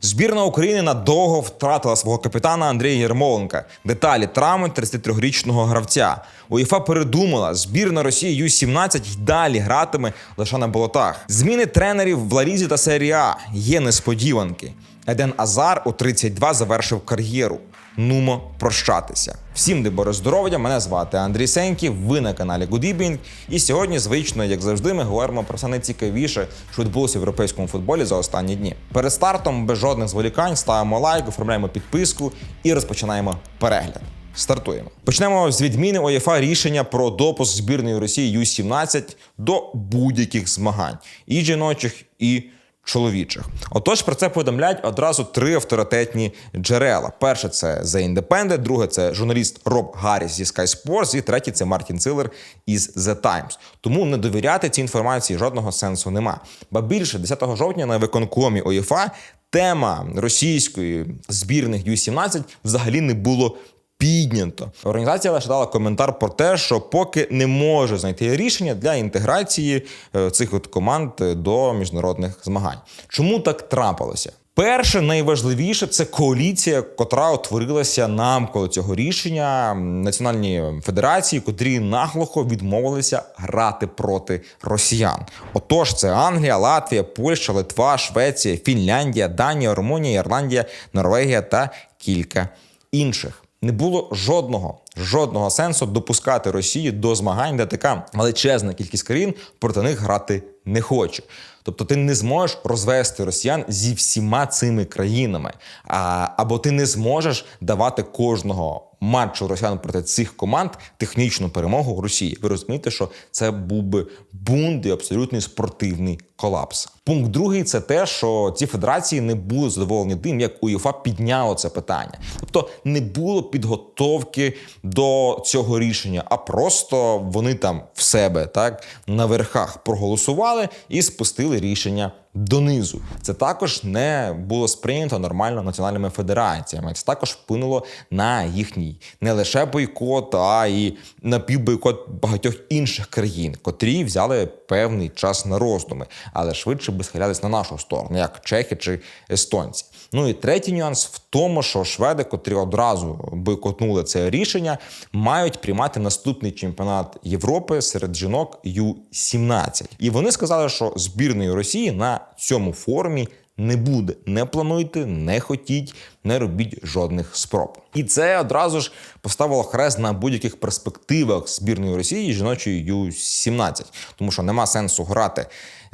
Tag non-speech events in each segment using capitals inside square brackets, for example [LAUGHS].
Збірна України надовго втратила свого капітана Андрія Єрмоленка. Деталі травми 33-річного гравця. УЄФА передумала, збірна Росії Ю-17 й далі гратиме лише на болотах. Зміни тренерів в Ларізі та серії А є несподіванки. Еден Азар у 32 завершив кар'єру. Нумо прощатися. Всім добре здоров'я. Мене звати Андрій Сеньків. Ви на каналі Good І сьогодні, звично, як завжди, ми говоримо про все найцікавіше, що відбулося в європейському футболі за останні дні. Перед стартом без жодних зволікань ставимо лайк, оформляємо підписку і розпочинаємо перегляд. Стартуємо. Почнемо з відміни ОЄФА рішення про допуск збірної Росії Ю-17 до будь-яких змагань і жіночих, і чоловічих. Отож, про це повідомляють одразу три авторитетні джерела. Перше це The Independent, друге це журналіст Роб Гарріс зі Sky Sports, і третє це Мартін Цилер із The Times. Тому не довіряти цій інформації жодного сенсу нема. Ба більше 10 жовтня на виконкомі ОЄФА тема російської збірних Ю-17 взагалі не було піднято. Організація лише дала коментар про те, що поки не може знайти рішення для інтеграції е, цих от команд е, до міжнародних змагань. Чому так трапилося? Перше, найважливіше це коаліція, котра утворилася навколо цього рішення національні федерації, котрі наглухо відмовилися грати проти росіян. Отож, це Англія, Латвія, Польща, Литва, Швеція, Фінляндія, Данія, Румунія, Ірландія, Норвегія та кілька інших. Не було жодного жодного сенсу допускати Росію до змагань, де така величезна кількість країн проти них грати не хоче. Тобто ти не зможеш розвести росіян зі всіма цими країнами, а, або ти не зможеш давати кожного матчу росіян проти цих команд технічну перемогу Росії. Ви розумієте, що це був би бунт і абсолютний спортивний колапс. Пункт другий це те, що ці федерації не були задоволені тим, як УЄФА підняло це питання. Тобто не було підготовки до цього рішення, а просто вони там в себе так на верхах проголосували і спустили рішення. Донизу це також не було сприйнято нормально національними федераціями. Це також вплинуло на їхній не лише бойкот, а й напівбойкот багатьох інших країн, котрі взяли певний час на роздуми, але швидше би схилялись на нашу сторону, як чехи чи естонці. Ну і третій нюанс в тому, що шведи, котрі одразу бойкотнули це рішення, мають приймати наступний чемпіонат Європи серед жінок Ю-17. І вони сказали, що збірної Росії на цьому форумі не буде. Не плануйте, не хотіть, не робіть жодних спроб. І це одразу ж поставило хрест на будь-яких перспективах збірної Росії жіночої Ю-17, тому що нема сенсу грати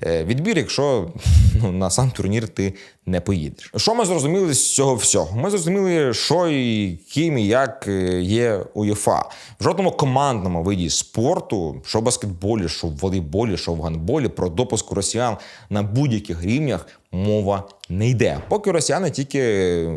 відбір, якщо [LAUGHS] ну, на сам турнір ти не поїдеш. Що ми зрозуміли з цього всього? Ми зрозуміли, що і ким і як є УЄФА. В жодному командному виді спорту, що в баскетболі, що в волейболі, що в гандболі, про допуск росіян на будь-яких рівнях мова не йде. Поки росіяни тільки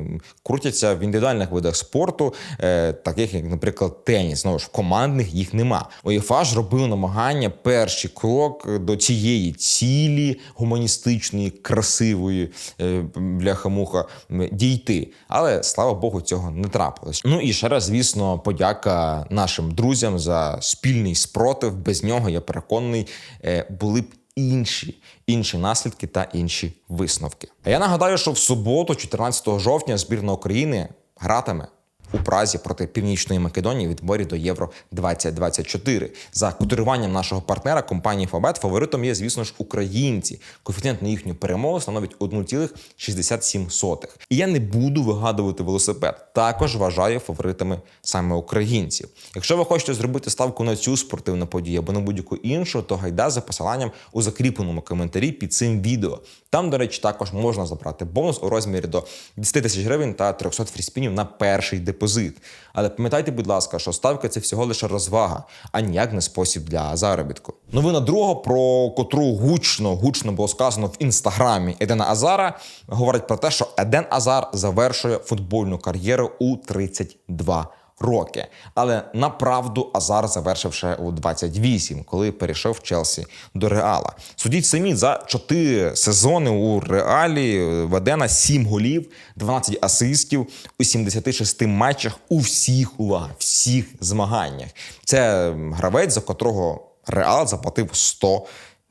крутяться в індивідуальних видах спорту, е, таких як, наприклад, теніс. Знову ж командних їх нема. УЄФА ж робив намагання перший крок до цієї цілі гуманістичної, красивої е, бляха-муха дійти. Але слава Богу, цього не трапилось. Ну і ще раз, звісно, подяка нашим друзям за спільний спротив. Без нього я переконаний, е, були б інші інші наслідки та інші висновки. А я нагадаю, що в суботу, 14 жовтня, збірна України гратиме. У Празі проти Північної Македонії відборі до Євро 2024 за котируванням нашого партнера компанії Фабет фаворитом є, звісно ж, українці. Коефіцієнт на їхню перемогу становить 1,67. І я не буду вигадувати велосипед. Також вважаю фаворитами саме українців. Якщо ви хочете зробити ставку на цю спортивну подію або на будь-яку іншу, то гайда за посиланням у закріпленому коментарі під цим відео. Там, до речі, також можна забрати бонус у розмірі до 10 тисяч гривень та 300 фріспінів на перший депозит. Але пам'ятайте, будь ласка, що ставка це всього лише розвага, а ніяк не спосіб для заробітку. Новина друга, про котру гучно гучно було сказано в інстаграмі Едена Азара, говорить про те, що Еден Азар завершує футбольну кар'єру у 32 роки. Але направду Азар завершив ще у 28, коли перейшов Челсі до Реала. Судіть самі за 4 сезони у Реалі веде на 7 голів, 12 асистів у 76 матчах у всіх увага, всіх змаганнях. Це гравець, за котрого Реал заплатив 100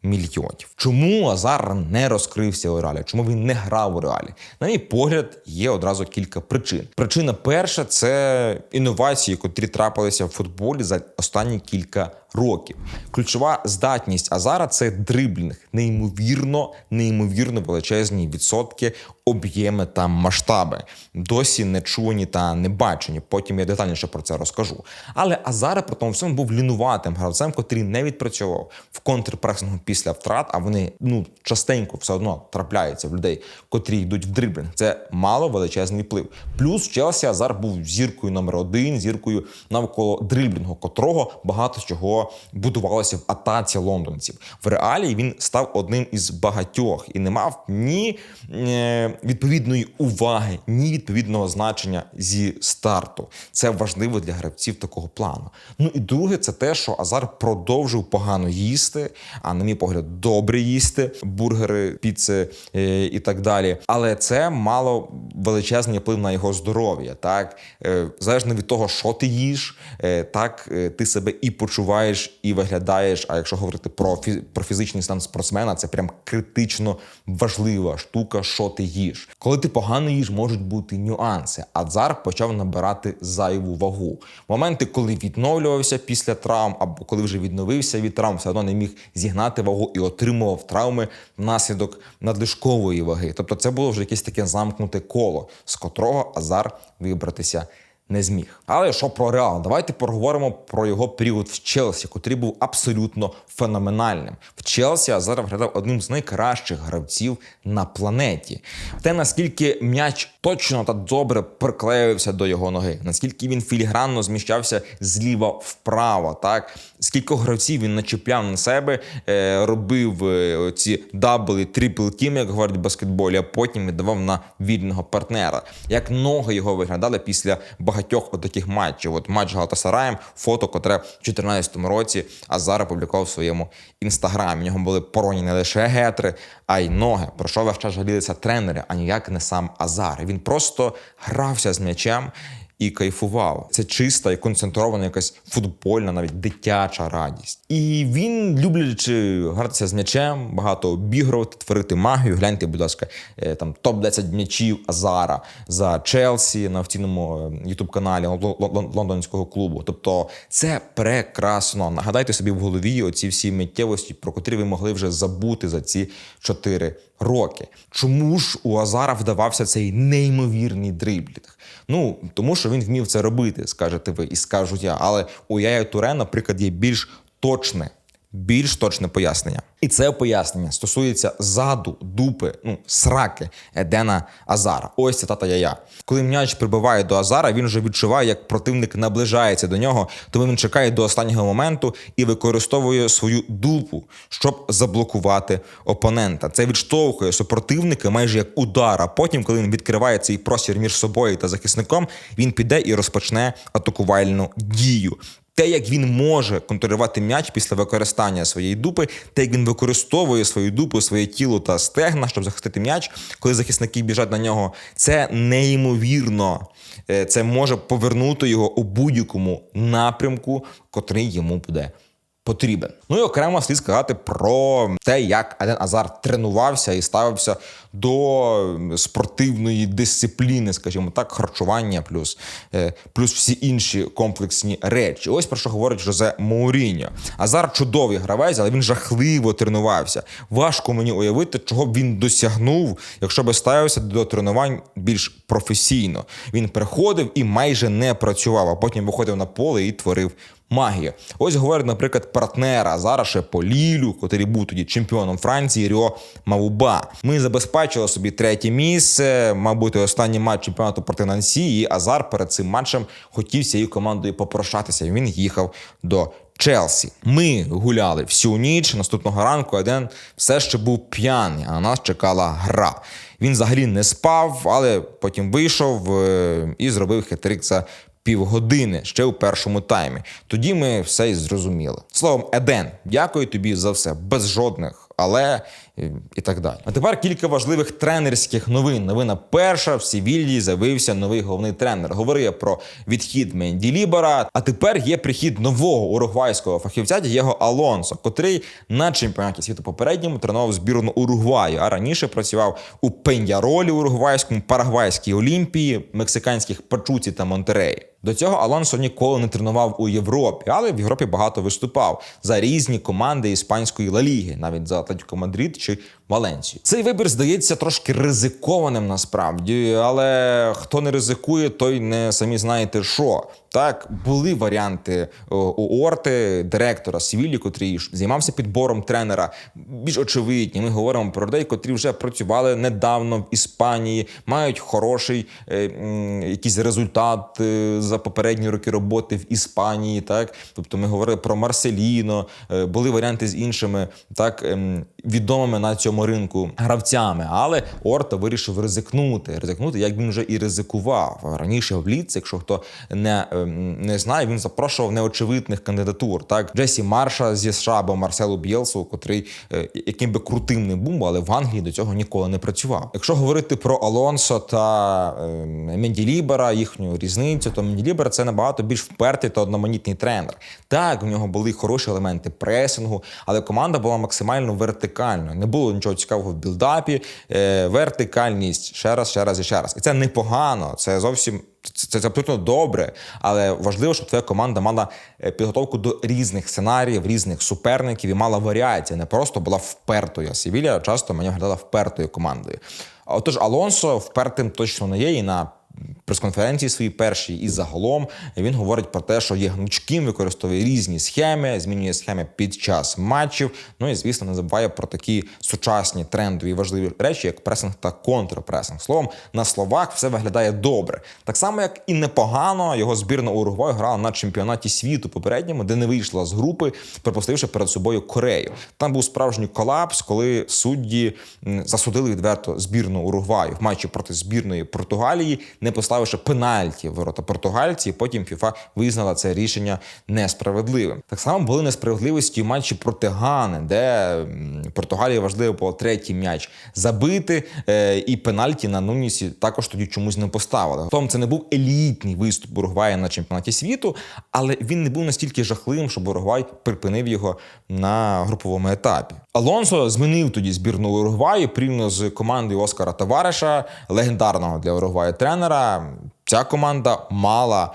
мільйонів. Чому Азар не розкрився у реалі? Чому він не грав у реалі? На мій погляд, є одразу кілька причин. Причина перша це інновації, котрі трапилися в футболі за останні кілька років. Ключова здатність Азара це дриблінг, неймовірно, неймовірно величезні відсотки, об'єми та масштаби. Досі не чуні та не бачені. Потім я детальніше про це розкажу. Але Азара при тому всьому був лінуватим гравцем, котрий не відпрацьовував в контрпресингу після втрат, а вони ну частенько все одно трапляються в людей, котрі йдуть в дриблінг. Це мало величезний вплив. Плюс Челсі Азар був зіркою номер один, зіркою навколо дриблінгу, котрого багато чого будувалося в атаці лондонців. В реалії він став одним із багатьох і не мав ні е, відповідної уваги, ні відповідного значення зі старту. Це важливо для гравців такого плану. Ну і друге, це те, що Азар продовжив погано їсти, а на мій погляд, добре їсти бургери, піци е, і так далі. Але це мало величезний вплив на його здоров'я. Так Е, залежно від того, що ти їш, е, так ти себе і почуваєш, і виглядаєш. А якщо говорити про про фізичний стан спортсмена, це прям критично важлива штука, що ти їш. Коли ти погано їш, можуть бути нюанси. Азар почав набирати зайву вагу. Моменти, коли відновлювався після травм, або коли вже відновився від травм, все одно не міг зігнати вагу і отримував травми внаслідок надлишкової ваги. Тобто, це було вже якесь таке замкнуте коло, з котрого Азар вибратися не зміг. Але що про Реал? Давайте поговоримо про його період в Челсі, котрий був абсолютно феноменальним. В Челсі Азар виглядав одним з найкращих гравців на планеті. Те, наскільки м'яч точно та добре приклеювався до його ноги, наскільки він філігранно зміщався зліва вправо, так скількох гравців він начепляв на себе, е, робив е, ці дабли, трипл тім, як говорять в баскетболі, а потім віддавав на вільного партнера. Як ноги його виглядали після багатьох отаких матчів. От матч з Галатасараєм, фото, котре в 2014 році Азар опублікував в своєму інстаграмі. В нього були поронені не лише гетри, а й ноги. Про що час жалілися тренери, а ніяк не сам Азар. Він просто грався з м'ячем і кайфував. Це чиста і концентрована якась футбольна, навіть дитяча радість. І він, люблячи гратися з м'ячем, багато обігрувати, творити магію. Гляньте, будь ласка, е, там топ 10 м'ячів Азара за Челсі на офіційному ютуб каналі лондонського клубу. Тобто, це прекрасно. Нагадайте собі в голові оці всі миттєвості, про котрі ви могли вже забути за ці 4 роки. Чому ж у Азара вдавався цей неймовірний дриблінг? Ну тому, що він вмів це робити, скажете ви, і скажу я. Але у Яя Туре, наприклад, є більш точне, більш точне пояснення. І це пояснення стосується заду, дупи, ну сраки Едена Азара. Ось цитата Яя. Коли м'яч прибиває до Азара, він вже відчуває, як противник наближається до нього, тому він чекає до останнього моменту і використовує свою дупу, щоб заблокувати опонента. Це відштовхує супротивника майже як удар. А потім, коли він відкриває цей простір між собою та захисником, він піде і розпочне атакувальну дію. Те, як він може контролювати м'яч після використання своєї дупи, те, як він використовує свою дупу, своє тіло та стегна, щоб захистити м'яч, коли захисники біжать на нього, це неймовірно. Е, Це може повернути його у будь-якому напрямку, котрий йому буде потрібен. Ну і окремо слід сказати про те, як Аден Азар тренувався і ставився до спортивної дисципліни, скажімо так, харчування, плюс е, плюс всі інші комплексні речі. Ось про що говорить Жозе Мауріньо. Азар чудовий гравець, але він жахливо тренувався. Важко мені уявити, чого б він досягнув, якщо би ставився до тренувань більш професійно. Він приходив і майже не працював, а потім виходив на поле і творив магію. Ось говорить, наприклад, партнера зараз ще по Лілю, котрий був тоді чемпіоном Франції Ріо Мавуба. Ми забезпечили собі третє місце, мабуть, останній матч чемпіонату проти Нансі. І Азар перед цим матчем хотів цією командою попрощатися. Він їхав до. Челсі. Ми гуляли всю ніч. Наступного ранку Еден все ще був п'яний, а на нас чекала гра. Він взагалі не спав, але потім вийшов е, і зробив хитрик за півгодини ще у першому таймі. Тоді ми все і зрозуміли. Словом, Еден, дякую тобі за все, без жодних. Але і, так далі. А тепер кілька важливих тренерських новин. Новина перша в Севільї з'явився новий головний тренер. Говорив я про відхід Менді Лібера. А тепер є прихід нового уругвайського фахівця Дієго Алонсо, котрий на чемпіонаті світу попередньому тренував збірну Уругваю, а раніше працював у Пеньяролі уругвайському, Парагвайській Олімпії, мексиканських Пачуці та Монтереї. До цього Алонсо ніколи не тренував у Європі, але в Європі багато виступав за різні команди іспанської Ла Ліги, навіть за Атлетико Мадрид чи Валенцію. Цей вибір здається трошки ризикованим насправді, але хто не ризикує, той не самі знаєте що. Так, були варіанти о, у Орти, директора Сівілі, котрий займався підбором тренера. Більш очевидні. Ми говоримо про людей, котрі вже працювали недавно в Іспанії, мають хороший е, якийсь результат е, за попередні роки роботи в Іспанії. Так, тобто ми говорили про Марселіно, е, були варіанти з іншими так ем, відомими на цьому ринку гравцями. Але Орта вирішив ризикнути. Ризикнути, як він вже і ризикував раніше в Ліц, якщо хто не, ем, не знає, він запрошував неочевидних кандидатур. Так, Джесі Марша зі США або Марселу Бєлсу, котрий е, яким би крутим не був, але в Англії до цього ніколи не працював. Якщо говорити про Алонсо та е, Менді Лібера, їхню різницю, то Менді Лібер це набагато більш впертий та одноманітний тренер. Так, в нього були хороші елементи пресингу, але команда була максимально вертикальною. Не було нічого цікавого в білдапі, е, вертикальність ще раз, ще раз і ще раз. І це непогано. Це зовсім це, це абсолютно добре, але важливо, щоб твоя команда мала е, підготовку до різних сценаріїв, різних суперників і мала варіації, не просто була впертою. А Севілія часто мені виглядала впертою командою. Отож, Алонсо впертим точно не є і на прес-конференції своїй першій і загалом він говорить про те, що є гнучким, використовує різні схеми, змінює схеми під час матчів. Ну і звісно, не забуває про такі сучасні трендові важливі речі, як пресинг та контрпресинг. Словом, на словах все виглядає добре. Так само, як і непогано, його збірна Уругваю грала на чемпіонаті світу попередньому, де не вийшла з групи, пропустивши перед собою Корею. Там був справжній колапс, коли судді засудили відверто збірну Уругваю в матчі проти збірної Португалії, не поставивши пенальті ворота португальці. і Потім ФІФА визнала це рішення несправедливим. Так само були несправедливості в матчі проти Гани, де Португалії важливо було третій м'яч забити, е, і пенальті на Нунісі також тоді чомусь не поставили. Тому це не був елітний виступ Уругвая на чемпіонаті світу, але він не був настільки жахливим, щоб Уругвай припинив його на груповому етапі. Алонсо змінив тоді збірну Уругваю порівняно з командою Оскара Тавареша, легендарного для Уругваю тренера. Ця команда мала,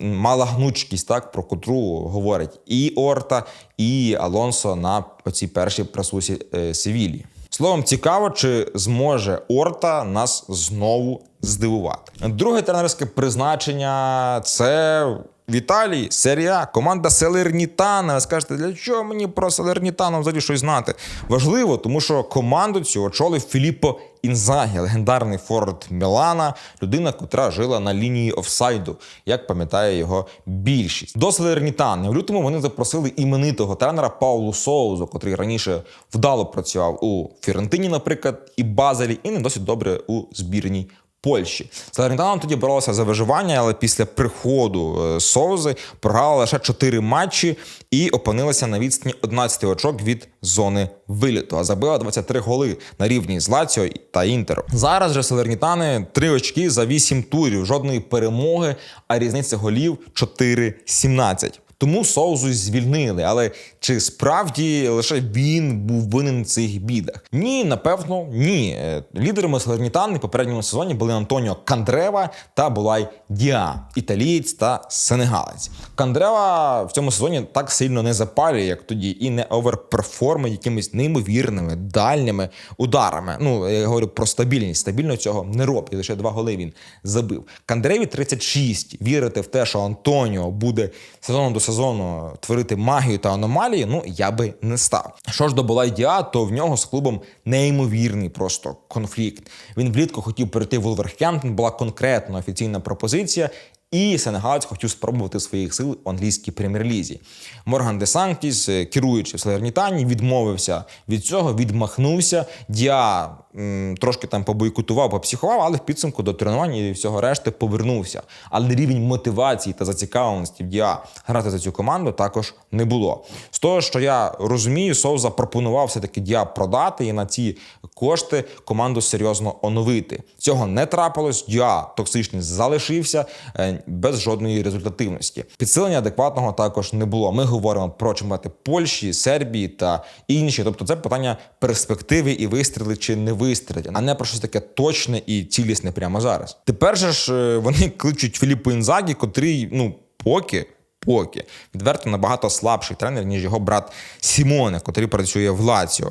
мала гнучкість, так про котру говорить і Орта, і Алонсо на цій першій присусі е, Севілії. Словом, цікаво, чи зможе Орта нас знову здивувати. Друге тренерське призначення це в Італії серія команда Селернітана. Ви скажете, для чого мені про Селернітану взагалі щось знати? Важливо, тому що команду цю очолив Філіппо Інзагі, легендарний форвард Мілана, людина, котра жила на лінії офсайду, як пам'ятає його більшість. До Селернітани в лютому вони запросили іменитого тренера Паулу Соузу, котрий раніше вдало працював у Фірентині, наприклад, і Базелі, і не досить добре у збірній. Польщі Салернітаном тоді боролася за виживання, але після приходу е, Соузи програла лише 4 матчі і опинилася на відстані 11 очок від зони виліту, а забила 23 голи на рівні з Лаціо та Інтером. Зараз же Салернітани 3 очки за 8 турів, жодної перемоги, а різниця голів 4-17. Тому Соузу звільнили, але чи справді лише він був винен в цих бідах? Ні, напевно, ні. Е, Лідерами Салернітани в попередньому сезоні були Антоніо Кандрева та Булай Діа, італієць та сенегалець. Кандрева в цьому сезоні так сильно не запалює, як тоді, і не оверперформить якимись неймовірними дальніми ударами. Ну я говорю про стабільність. Стабільно цього не робить. Лише два голи він забив. Кандреві 36. Вірити в те, що Антоніо буде сезоном до сезону творити магію та аномалії, ну я би не став. Що ж до Булайдіа, то в нього з клубом неймовірний просто конфлікт. Він влітку хотів перейти в Вулверхемптон, була конкретна офіційна пропозиція. І Сенегалець хотів спробувати своїх сил в англійській прем'єр-лізі. Морган де Санктіс, е, керуючи в Салернітані, відмовився від цього, відмахнувся. Діа м, трошки там побойкотував, попсіхував, але в підсумку до тренувань і всього решти повернувся. Але рівень мотивації та зацікавленості в Діа грати за цю команду також не було. З того, що я розумію, Соу запропонував все-таки Діа продати і на ці кошти команду серйозно оновити. Цього не трапилось. Діа токсичний залишився е, без жодної результативності. Підсилення адекватного також не було. Ми говоримо про чемпіонати Польщі, Сербії та інші. Тобто, це питання перспективи і вистріли чи не вистріли, а не про щось таке точне і цілісне прямо зараз. Тепер же ж е, вони кличуть Філіппу Інзагі, котрий ну поки. Поки відверто набагато слабший тренер, ніж його брат Сімоне, котрий працює в Лаціо.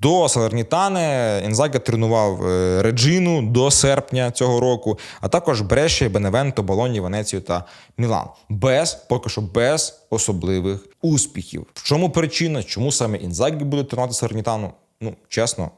До Салернітане Інзагі тренував е, Реджіну до серпня цього року, а також Бреші, Беневенто, Болоні, Венецію та Мілан. Без поки що без особливих успіхів. В чому причина? Чому саме Інзагі буде тренувати Салернітану? Ну чесно.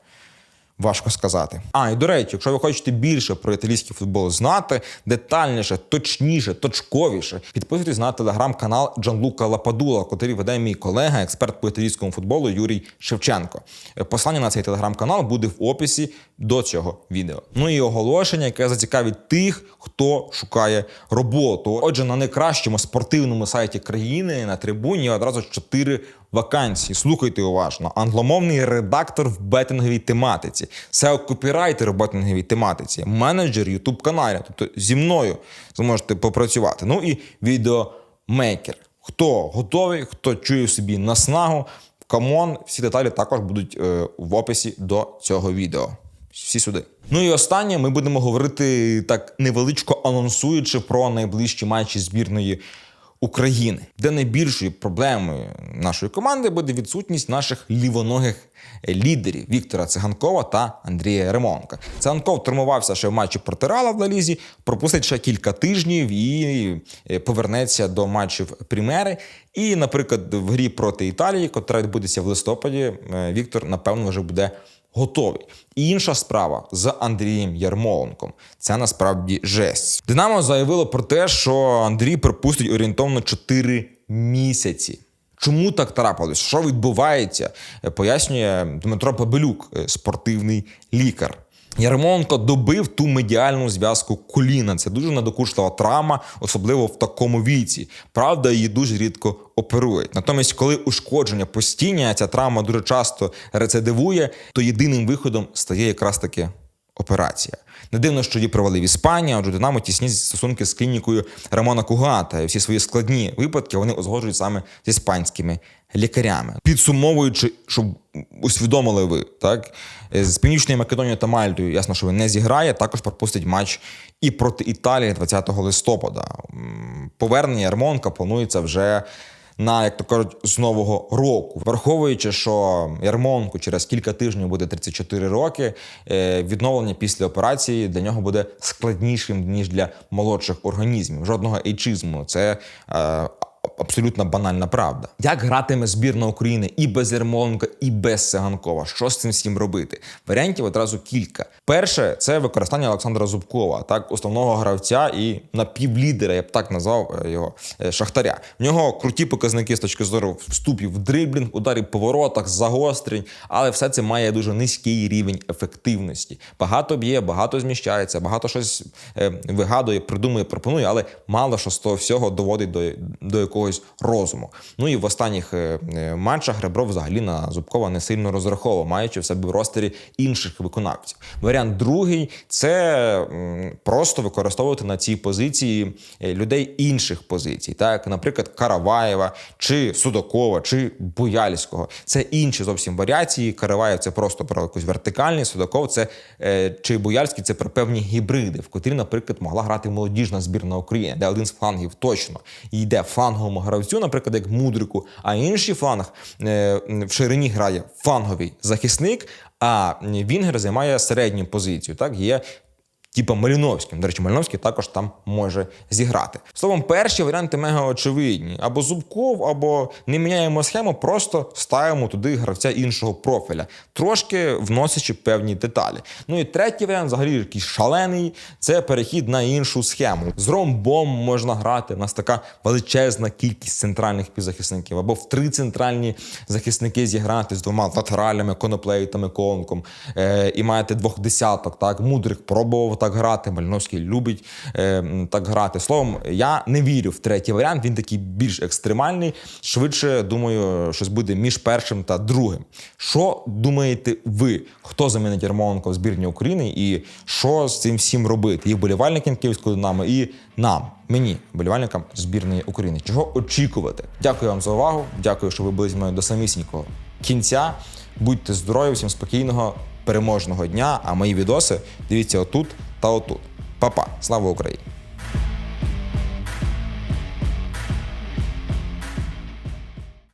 Важко сказати. А і до речі, якщо ви хочете більше про італійський футбол знати, детальніше, точніше, точковіше, підписуйтесь на телеграм-канал Джанлука Лападула, який веде мій колега, експерт по італійському футболу Юрій Шевченко. Е, Послання на цей телеграм-канал буде в описі до цього відео. Ну і оголошення, яке зацікавить тих, хто шукає роботу. Отже, на найкращому спортивному сайті країни на трибуні одразу чотири вакансії. Слухайте уважно. Англомовний редактор в бетинговій тематиці, seo копірайтер в бетинговій тематиці, менеджер ютуб каналів. Тобто зі мною зможете попрацювати. Ну і відеомейкер. Хто готовий, хто чує собі наснагу. Камон, всі деталі також будуть е, в описі до цього відео. Всі сюди. Ну і останнє ми будемо говорити так невеличко анонсуючи про найближчі матчі збірної України, де найбільшою проблемою нашої команди буде відсутність наших лівоногих лідерів Віктора Циганкова та Андрія Ремонка. Циганков травмувався ще в матчі проти Рала в Лалізі, пропустить ще кілька тижнів і е, повернеться до матчів Прімери. І, наприклад, в грі проти Італії, котра відбудеться в листопаді, е, Віктор, напевно, вже буде готовий. І інша справа з Андрієм Ярмоленком. Це насправді жесть. Динамо заявило про те, що Андрій пропустить орієнтовно 4 місяці. Чому так трапилось? Що відбувається? Е, Пояснює Дмитро Пабелюк, е, спортивний лікар. Ярмоленко добив ту медіальну зв'язку коліна. Це дуже надокушлива травма, особливо в такому віці. Правда, її дуже рідко оперують. Натомість, коли ушкодження постійне, ця травма дуже часто рецидивує, то єдиним виходом стає якраз таки операція. Не дивно, що її провели в Іспанії, адже Динамо тісні стосунки з клінікою Рамона Кугата. І всі свої складні випадки вони узгоджують саме з іспанськими лікарями. Підсумовуючи, щоб усвідомили ви, так з Північною Македонією та Мальтою, ясно, що він не зіграє. Також пропустить матч і проти Італії 20 листопада. Повернення Ярмонка планується вже на, як то кажуть, з нового року. Враховуючи, що Ярмонку через кілька тижнів буде 34 роки, е, відновлення після операції для нього буде складнішим ніж для молодших організмів. Жодного ейчизму. Це е, абсолютно банальна правда. Як гратиме збірна України і без Ярмоленка, і без Сиганкова? Що з цим всім робити? Варіантів одразу кілька. Перше це використання Олександра Зубкова, так основного гравця і напівлідера, я б так назвав е, його е, шахтаря. В нього круті показники з точки зору вступів в дриблінг, ударів по воротах, загострень, але все це має дуже низький рівень ефективності. Багато б'є, багато зміщається, багато щось е, вигадує, придумує, пропонує, але мало що з того всього доводить до, до якогось розуму. Ну і в останніх е, е, матчах Ребров взагалі на Зубкова не сильно розраховував, маючи в себе в ростері інших виконавців. Варіант другий це просто використовувати на цій позиції е, людей інших позицій, так, наприклад, Караваєва чи Судакова, чи Бояльського. Це інші зовсім варіації. Караваєв це просто про якусь вертикальність, Судаков це чи Бояльський це про певні гібриди, в котрі, наприклад, могла грати молодіжна збірна України, де один з флангів точно йде фланговому гравцю, наприклад, як Мудрику, а інший фланг е, в ширині грає фланговий захисник, а Вінгер займає середню позицію. Так, є типу Маліновським. До речі, Маліновський також там може зіграти. Словом, перші варіанти мега очевидні. Або Зубков, або не міняємо схему, просто ставимо туди гравця іншого профіля, трошки вносячи певні деталі. Ну і третій варіант, взагалі, якийсь шалений, це перехід на іншу схему. З ромбом можна грати. У нас така величезна кількість центральних півзахисників, або в три центральні захисники зіграти з двома латералями, коноплейтами, конком. Е, і маєте двох десяток. Так, мудрик пробував так грати. Мальновський любить е, так грати. Словом, я не вірю в третій варіант. Він такий більш екстремальний. Швидше думаю, щось буде між першим та другим. Що думаєте ви? Хто замінить Ярмоленко в збірні України і що з цим всім робити? І болівальникам Київського Динамо, і нам, мені, болівальникам збірної України. Чого очікувати? Дякую вам за увагу. Дякую, що ви були зі мною до самісінького кінця. Будьте здорові, всім спокійного, переможного дня. А мої відоси дивіться отут та отут. Па-па. Слава Україні!